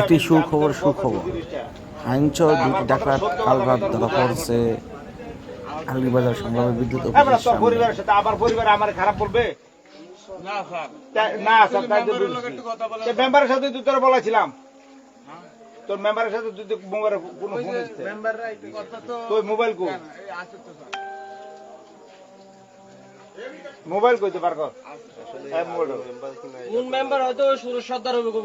একটি সুখবর সুখবর। হাইঞ্চ দুটি ডাকাত কালরাত ধরা পড়ছে। আলগিবাজার সংগ্রামী বিদ্যুৎ। পরিবারের সাথে আবার পরিবার আমার খারাপ বলবে? না স্যার। তাই মেম্বারের সাথে তুই তোরা বলেছিলাম তোর মেম্বারের সাথে তুই তো মোবাইলের কোনো ফোন তোর মোবাইল কো মোবাইল কইতে পার। কর হ্যাঁ। কোন মেম্বার হয়তো সুরেশ সর্দার হবে গো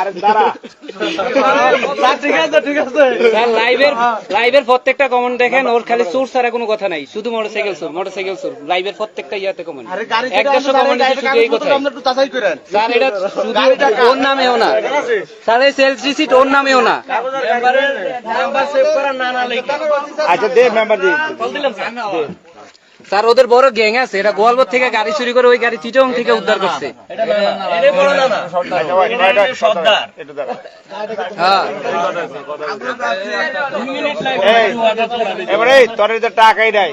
আরে দাঁড়া। ঠিক আছে ঠিক আছে। লাইভের লাইভের প্রত্যেকটা কমেন্ট দেখেন ওর খালি সুর ছাড়া কোনো কথা নাই। শুধু মোটরসাইকেল সুর মোটরসাইকেল সুর। লাইভের প্রত্যেকটা ইয়াতে কমেন্ট এক দেড়শো কমেন্ট শুধু এই কথা স্যার এটা শুধু ওর নামেও না। স্যার এই সেলস রিসিট ওর নামেও না। নাম্বার সেভ করা না না লেখা আচ্ছা দে মেম্বার দে। স্যার ওদের বড় গ্যাং আছে। এটা গোয়ালবর থেকে গাড়ি চুরি করে ওই গাড়ি চিটং থেকে উদ্ধার করছে। এবারে এই, তোর এই টাকাই নাই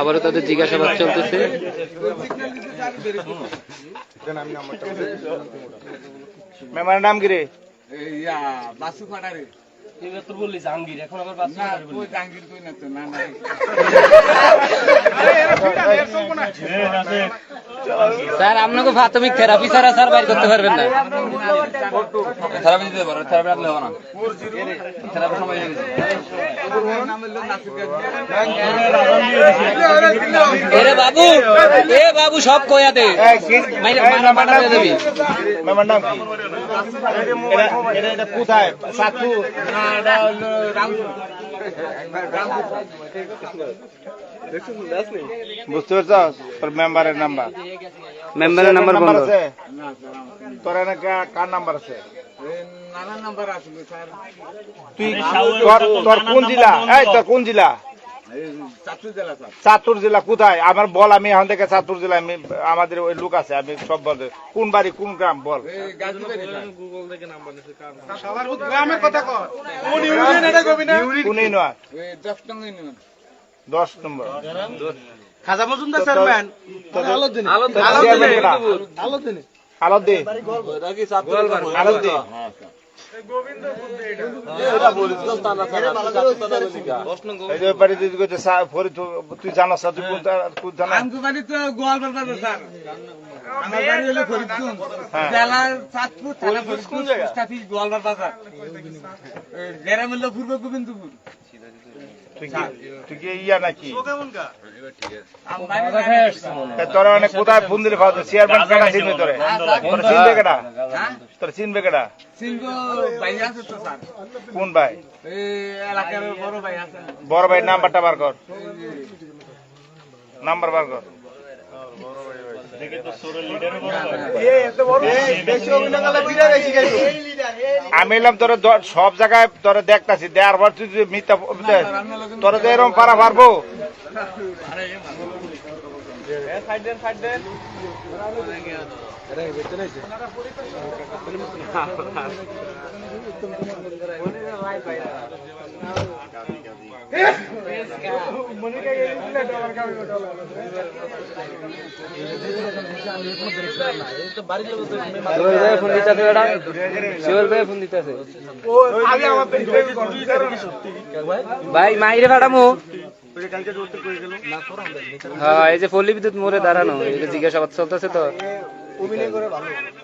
আবারও তাদের জিজ্ঞাসাবাদ চলতেছে। মেম্বারের নাম কি রে? এবার তো বললি জাহাঙ্গীর এখন আবার বাচ্চা স্যার আপনাকে প্রাথমিক থেরাপি ছাড়া স্যার বাইর করতে পারবেন না। থেরাপি দিতে পারো থেরাপি রাখলে হবে না। থেরাপি সময় হয়ে এরে বাবু এ বাবু সব কয়া দে। মারা নাম কি? কোথায়? সাতু বুঝতে পারছ তোর মেম্বারের নাম্বার মেম্বারের নাম্বার বন্ধ আছে? তোর এনেকা কার নাম্বার আছে? তুই তোর- কোন জেলা? এই তোর কোন জেলা? চাঁদপুর জেলা কোথায়? আমার বল আমি এখন থেকে চাঁদপুর জেলা আমি আমাদের ওই লোক আছে আমি সব বলতে কোন বাড়ি কোন গ্রাম? বল। কোন ইউনিয়ন। দশ নম্বর। খাজা মজুমদার চেয়ারম্যান। তুই জানাস গোয়ালপাড় বাজার স্যার। আমার বাড়ি হলো ফরিদগঞ্জ হ্যাঁ। পূর্ব গোবিন্দপুর। ইয়া তোরা অনেক কোথায় ফোন দিলে খাওয়া চেয়ারম্যান কেনা চিনবে তোরে? তোর চিনবে কেনা হ্যাঁ? তোর চিনবে স্যার। কোন ভাই? বড় ভাই বড় ভাই নাম্বারটা বার কর। নাম্বার বার কর। আমি এলাম তোর সব জায়গায় তোর দেখতাছি দেওয়ার পর তুই মিথ্যা তোর তো এরকম পারা পারব। ভাই ফোন দিতেছে ম্যাডাম শিবল ভাই ফোন দিতেছে ভাই মাইরে ম্যাডামও হ্যাঁ এই যে পল্লী বিদ্যুৎ মোড়ে দাঁড়ানো এই যে জিজ্ঞাসাবাদ চলতেছে তো। গেছে। কারও হতো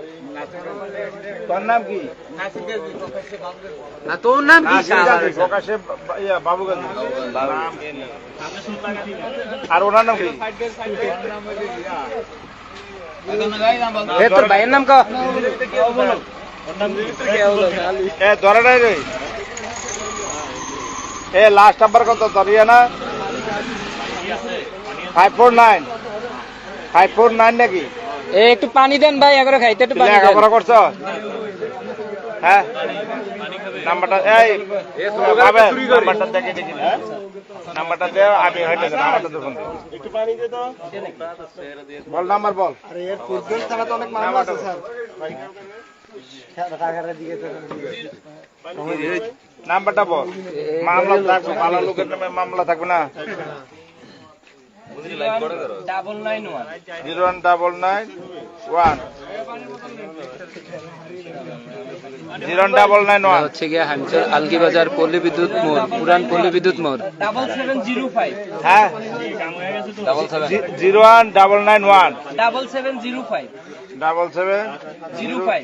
তোর নাম কি? না তোর নাম কি? প্রকাশে ইয়া বাবুগঞ্জ আর ওনার নাম কি? তোর ভাইয়ের নাম ধরে নাই রে। এ লাস্ট নাম্বার কত ধরিয়া না? Five four nine five four nine নাকি? একটু পানি দেন ভাই এগারো খাইতে একটু পানি দেন। লেখাপড়া করছ? হ্যাঁ? নাম্বারটা এই পাবে নাম্বারটা দেখে দেখি নাম্বারটা দে আমি হয়তো নাম্বারটা দেখুন একটু পানি দে তো। বল নাম্বার বল। আরে এর পূর্বের থানা তো অনেক মামলা আছে স্যার। নাম্বারটা বল। মামলা থাকবে ভালো লোকের নামে মামলা থাকবে না। Double nine one zero one double nine one zero one double nine one হচ্ছে গিয়ে হামচর আলগি বাজার পল্লী বিদ্যুৎ মোড় পুরান পল্লী বিদ্যুৎ মোড়। ডাবল সেভেন জিরো ফাইভ হ্যাঁ? Double seven zero one double nine one double seven zero five double seven zero five